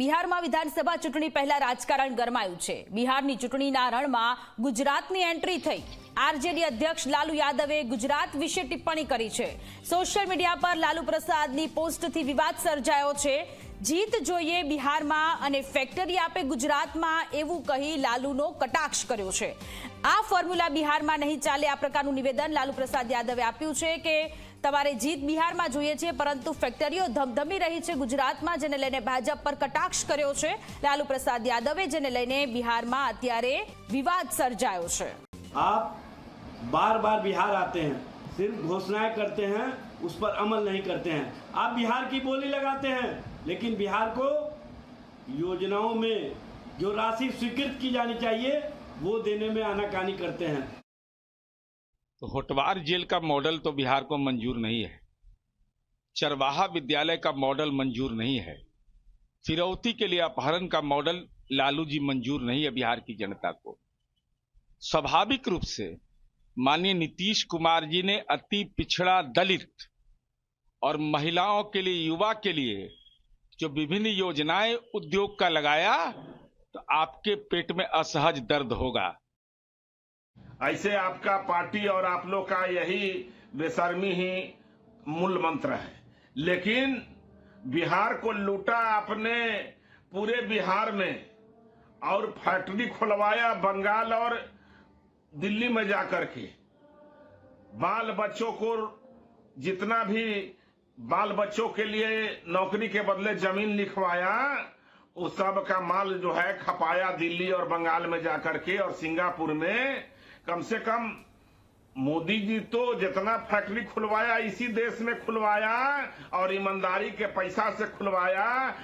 બિહારમાં વિધાનસભા ચૂંટણી પહેલા રાજકારણ ગરમાયું છે. બિહારની ચૂંટણીના રણમાં ગુજરાતની એન્ટ્રી થઈ. આરજેડી અધ્યક્ષ લાલુ યાદવે ગુજરાત વિશે ટિપ્પણી કરી છે. સોશિયલ મીડિયા પર લાલુ પ્રસાદની પોસ્ટથી વિવાદ સર્જાયો છે. જીત જોઈએ બિહારમાં અને ફેક્ટરી આપે ગુજરાતમાં એવું કહી લાલુનો કટાક્ષ કર્યો છે. આ ફોર્મ્યુલા બિહારમાં નહીં ચાલે આ પ્રકારનું નિવેદન લાલુ પ્રસાદ યાદવે આપ્યું છે કે તમારે જીત બિહારમાં જોઈએ છે, પરંતુ ફેક્ટરીઓ ધમધમી રહી છે ગુજરાતમાં, જેને લઈને ભાજપ પર કટાક્ષ કર્યો છે. લાલુ પ્રસાદ યાદવે, જેને લઈને બિહારમાં અત્યારે વિવાદ સર્જાયો છે. आप बार बार बिहार आते हैं, सिर्फ़ घोषणाएँ करते हैं, उस पर अमल नहीं करते हैं। आप बिहार की बोली लगाते हैं, लेकिन बिहार को योजनाओं में जो राशि स्वीकृत की जानी चाहिए, वो देने में आनाकानी करते हैं। तो होटवार जेल का मॉडल तो बिहार को मंजूर नहीं है। चरवाहा विद्यालय का मॉडल मंजूर नहीं है। फिरौती के लिए अपहरण का मॉडल लालू जी मंजूर नहीं है बिहार की जनता को। स्वाभाविक रूप से माननीय नीतीश कुमार जी ने अति पिछड़ा दलित और महिलाओं के लिए, युवा के लिए जो विभिन्न योजनाएँ उद्योग का लगाया तो आपके पेट में असहज दर्द होगा। ऐसे आपका पार्टी और आप लोग का यही बेशर्मी ही मूल मंत्र है। लेकिन बिहार को लूटा आपने पूरे बिहार में और फैक्ट्री खुलवाया बंगाल और दिल्ली में जाकर के बाल बच्चों को जितना भी बाल बच्चों के लिए नौकरी के बदले ज़मीन लिखवाया, उस सब का माल जो है खपाया दिल्ली और बंगाल में जाकर के और सिंगापुर में। कम से कम मोदी जी तो जितना फैक्ट्री खुलवाया, इसी देश में खुलवाया और ईमानदारी के पैसा से खुलवाया।